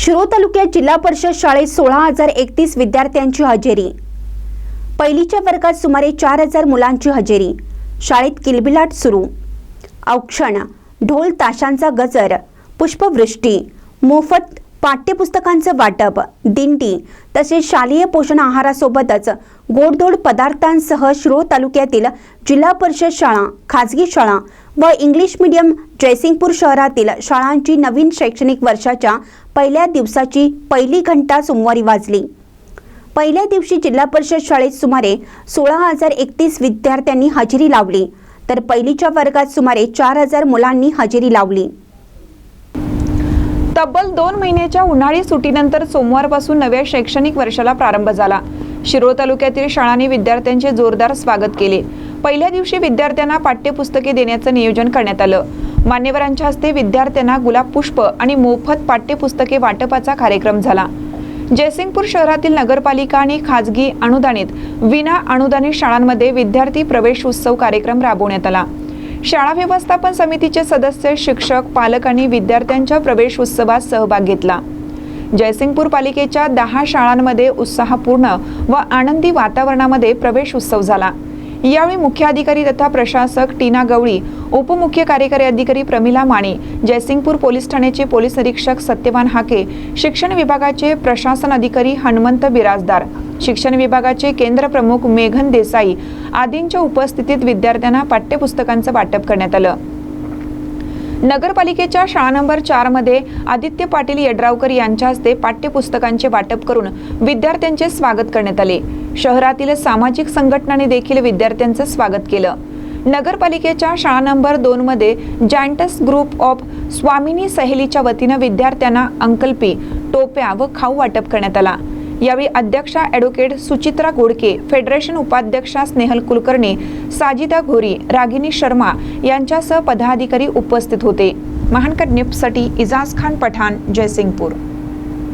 शिरो तालुक्यात जिल्हा परिषद शाळेत सोळा हजार एकतीस विद्यार्थ्यांची हजेरी. पहिलीच्या वर्गात सुमारे चार हजार मुलांची हजेरी. शाळेत किलबिलाट सुरू. औक्षण ढोल ताशांचा गजर पुष्पवृष्टी मोफत पाठ्यपुस्तकांचं वाटप दिंडी तसेच शालेय पोषण आहारासोबतच गोडधोड पदार्थांसह श्रो तालुक्यातील जिल्हा परिषद शाळा खाजगी शाळा व इंग्लिश मीडियम जयसिंगपूर शहरातील शाळांची नवीन शैक्षणिक वर्षाच्या पहिल्या दिवसाची पहिली घंटा सोमवारी वाजली. पहिल्या दिवशी जिल्हा परिषद शाळेत सुमारे सोळा हजार एकतीस विद्यार्थ्यांनी हजेरी लावली तर पहिलीच्या वर्गात सुमारे चार हजार मुलांनी हजेरी लावली. तब्बल दोन महिन्याच्या उन्हाळी सुटीनंतर सोमवारपासून नव्या शैक्षणिक वर्षाला प्रारंभ झाला. शिरोळ तालुक्यातील शाळांनी विद्यार्थ्यांचे जोरदार स्वागत केले. पहिल्या दिवशी विद्यार्थ्यांना पाठ्यपुस्तके देण्याचं नियोजन करण्यात आलं. मान्यवरांच्या हस्ते विद्यार्थ्यांना गुलाब पुष्प आणि मोफत पाठ्यपुस्तके वाटपाचा कार्यक्रम झाला. जयसिंगपूर शहरातील नगरपालिका आणि खाजगी अनुदानित विना अनुदानित शाळांमध्ये विद्यार्थी प्रवेश उत्सव कार्यक्रम राबवण्यात आला. शाळा व्यवस्थापन समितीचे सदस्य शिक्षक पालक आणि विद्यार्थ्यांच्या प्रवेश उत्सवात सहभाग घेतला. जयसिंगपूर पालिकेच्या दहा शाळांमध्ये उत्साहपूर्ण व आनंदी वातावरणामध्ये प्रवेश उत्सव झाला. यावेळी मुख्य अधिकारी तथा प्रशासक टीना गवळी उपमुख्य कार्यकारी अधिकारी प्रमिला माने जयसिंगपूर पोलीस ठाण्याचे पोलीस निरीक्षक सत्यवान हाके शिक्षण विभागाचे प्रशासन अधिकारी हनुमंत बिराजदार शिक्षण विभागाचे केंद्र प्रमुख मेघन देसाई आदींच्या उपस्थितीत विद्यार्थ्यांना पाठ्यपुस्तकांचं वाटप करण्यात आलं. नगरपालिकेच्या शाळा नंबर चारमध्ये आदित्य पाटील यड्रावकर यांच्या हस्ते पाठ्यपुस्तकांचे वाटप करून विद्यार्थ्यांचे स्वागत करण्यात आले. शहरातील सामाजिक संघटनांनी देखील विद्यार्थ्यांचं स्वागत केलं. नगरपालिकेच्या शाळा नंबर दोनमध्ये जॅन्टस ग्रुप ऑफ स्वामिनी सहेलीच्या वतीनं विद्यार्थ्यांना अंकल्पी टोप्या व खाऊ वाटप करण्यात आला. यावेळी अध्यक्षा ॲडव्होकेट सुचित्रा गोडके फेडरेशन उपाध्यक्षा स्नेहल कुलकर्णी साजिदा घोरी रागिनी शर्मा यांच्यासह पदाधिकारी उपस्थित होते. महानकर निप्ससाठी इजाज खान पठाण जयसिंगपूर.